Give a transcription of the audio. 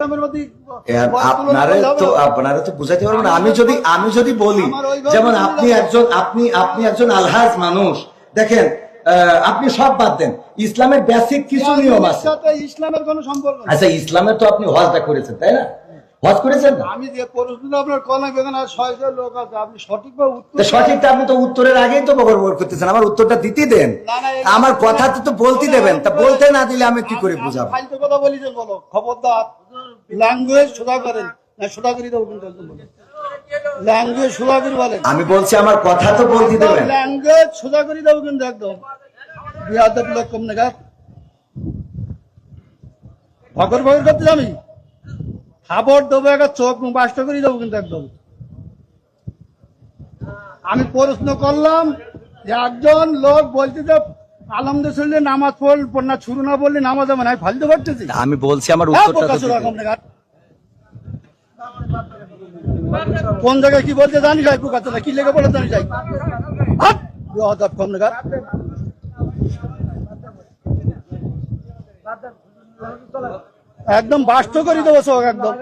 ইসলামের আপনারা তো আপনারা তো বুঝাইতে পারবেন আমি যদি আমি যদি বলি যেমন আপনি একজন আপনি আপনি একজন আলহাজ মানুষ। দেখেন আপনি সব বাদ দেন। ইসলামের বেসিক কিছু নিয়ম আছে। ইসলামের কোনো সম্পর্ক আচ্ছা ইসলামের তো আপনি হজটা করেছেন তাই না? হজ করেছেন আমি যে প্রশ্নটা আপনার এখানে লোক আছে আপনি সঠিকভাবে উত্তর সঠিকটা আপনি তো উত্তরের আগেই তো বকর করতেছেন। আমার উত্তরটা দিতে দেন। আমার কথা তো তো বলতে দেবেন। তা বলতে না দিলে আমি কি করে বুঝাবো? কথা বলি বলো খবরদার। ল্যাঙ্গুয়েজ সোজা করেন না সোজা করে দেবো কিন্তু ল্যাঙ্গুয়েজ সোজা করে বলেন। আমি বলছি আমার কথা তো বলতে দেবেন। ল্যাঙ্গুয়েজ সোজা করে দেবো কিন্তু একদম। লোক কম ভগর ভগর করতে আমি খাবার দেবো একটা চোখ মুখ বাস্ত করে দেবো কিন্তু একদম। আমি প্রশ্ন করলাম যে একজন লোক বলতে যে নামাজ পড়ল না শুরু না বললে নামাজ হবে না আমি ফালতু করতেছি আমি বলছি আমার উত্তরটা তো। কোন জায়গায় কি বলতে জানি যাই না কি লেগে বলে জানি যাই কম নেগা। একদম বাস্ত করে দেবো সব একদম।